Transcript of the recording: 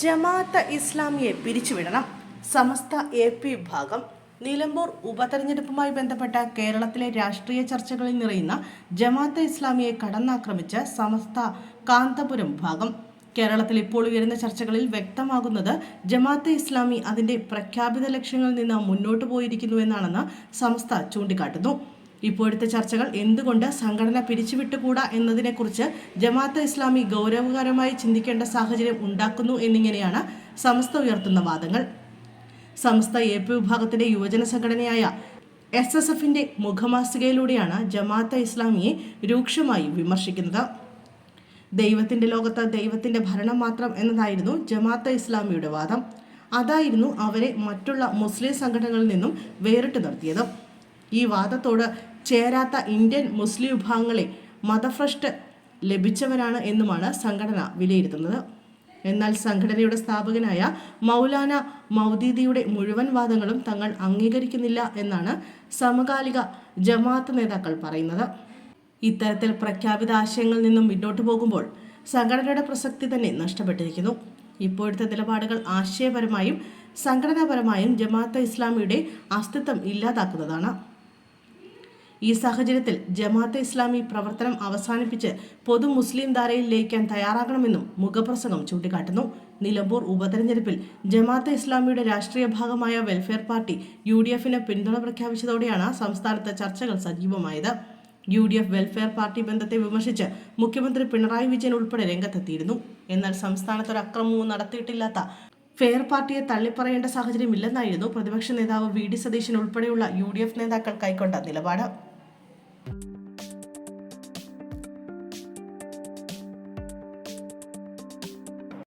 Jamaat ഇസ്ലാമിയെ പിരിച്ചുവിടണം. Samastha A P വിഭാഗം. നിലമ്പൂർ ഉപതെരഞ്ഞെടുപ്പുമായി ബന്ധപ്പെട്ട കേരളത്തിലെ രാഷ്ട്രീയ ചർച്ചകളിൽ നിറയുന്ന ജമാഅത്ത് ഇസ്ലാമിയെ കടന്നാക്രമിച്ച സമസ്ത കാന്തപുരം വിഭാഗം. കേരളത്തിൽ ഇപ്പോൾ ഉയരുന്ന ചർച്ചകളിൽ വ്യക്തമാകുന്നത് ജമാഅത്തെ ഇസ്ലാമി അതിന്റെ പ്രഖ്യാപിത ലക്ഷ്യങ്ങളിൽ നിന്ന് മുന്നോട്ട് പോയിരിക്കുന്നുവെന്നാണെന്ന് സമസ്ത ചൂണ്ടിക്കാട്ടുന്നു. ഇപ്പോഴത്തെ ചർച്ചകൾ എന്തുകൊണ്ട് സംഘടന പിരിച്ചുവിട്ടുകൂടാ എന്നതിനെക്കുറിച്ച് ജമാഅത്ത് ഇസ്ലാമി ഗൗരവകരമായി ചിന്തിക്കേണ്ട സാഹചര്യം ഉണ്ടാക്കുന്നു എന്നിങ്ങനെയാണ് സംസ്ഥ ഉയർത്തുന്ന വാദങ്ങൾ. സംസ്ഥ എ പി വിഭാഗത്തിന്റെ യുവജന സംഘടനയായ എസ് എസ് എഫിന്റെ മുഖമാസികയിലൂടെയാണ് ജമാഅത്ത് ഇസ്ലാമിയെ രൂക്ഷമായി വിമർശിക്കുന്നത്. ദൈവത്തിന്റെ ലോകത്ത് ദൈവത്തിന്റെ ഭരണം മാത്രം എന്നതായിരുന്നു ജമാഅത്ത് ഇസ്ലാമിയുടെ വാദം. അതായിരുന്നു അവരെ മറ്റുള്ള മുസ്ലിം സംഘടനകളിൽ നിന്നും വേറിട്ട് നിർത്തിയത്. ഈ വാദത്തോട് ചേരാത്ത ഇന്ത്യൻ മുസ്ലിം വിഭാഗങ്ങളെ മതഭ്രഷ്ട് ലഭിച്ചവരാണ് എന്നുമാണ് സംഘടന വിലയിരുത്തുന്നത്. എന്നാൽ സംഘടനയുടെ സ്ഥാപകനായ മൗലാന മൗദീദിയുടെ മുഴുവൻ വാദങ്ങളും തങ്ങൾ അംഗീകരിക്കുന്നില്ല എന്നാണ് സമകാലിക ജമാഅത്ത് നേതാക്കൾ പറയുന്നത്. ഇത്തരത്തിൽ പ്രഖ്യാപിത ആശയങ്ങളിൽ നിന്നും മുന്നോട്ട് പോകുമ്പോൾ സംഘടനയുടെ പ്രസക്തി തന്നെ നഷ്ടപ്പെട്ടിരിക്കുന്നു. ഇപ്പോഴത്തെ നിലപാടുകൾ ആശയപരമായും സംഘടനാപരമായും ജമാഅത്ത് ഇസ്ലാമിയുടെ അസ്തിത്വം ഇല്ലാതാക്കുന്നതാണ്. ഈ സാഹചര്യത്തിൽ ജമാഅത്തെ ഇസ്ലാമി പ്രവർത്തനം അവസാനിപ്പിച്ച് പൊതു മുസ്ലിം ധാരയിൽ ലയിക്കാൻ തയ്യാറാകണമെന്നും മുഖപ്രസംഗം ചൂണ്ടിക്കാട്ടുന്നു. നിലമ്പൂർ ഉപതെരഞ്ഞെടുപ്പിൽ ജമാഅത്തെ ഇസ്ലാമിയുടെ രാഷ്ട്രീയ ഭാഗമായ വെൽഫെയർ പാർട്ടി യു ഡി എഫിന് പിന്തുണ പ്രഖ്യാപിച്ചതോടെയാണ് സംസ്ഥാനത്ത് ചർച്ചകൾ സജീവമായത്. U D F welfare party ബന്ധത്തെ വിമർശിച്ച് മുഖ്യമന്ത്രി പിണറായി വിജയൻ ഉൾപ്പെടെ രംഗത്തെത്തിയിരുന്നു. എന്നാൽ സംസ്ഥാനത്ത് ഒരു അക്രമവും നടത്തിയിട്ടില്ലാത്ത ഫെയർ പാർട്ടിയെ തള്ളിപ്പറയേണ്ട സാഹചര്യമില്ലെന്നായിരുന്നു പ്രതിപക്ഷ നേതാവ് വി ഡി സതീശൻ ഉൾപ്പെടെയുള്ള യു ഡി എഫ് നേതാക്കൾ കൈക്കൊണ്ട നിലപാട്. thank you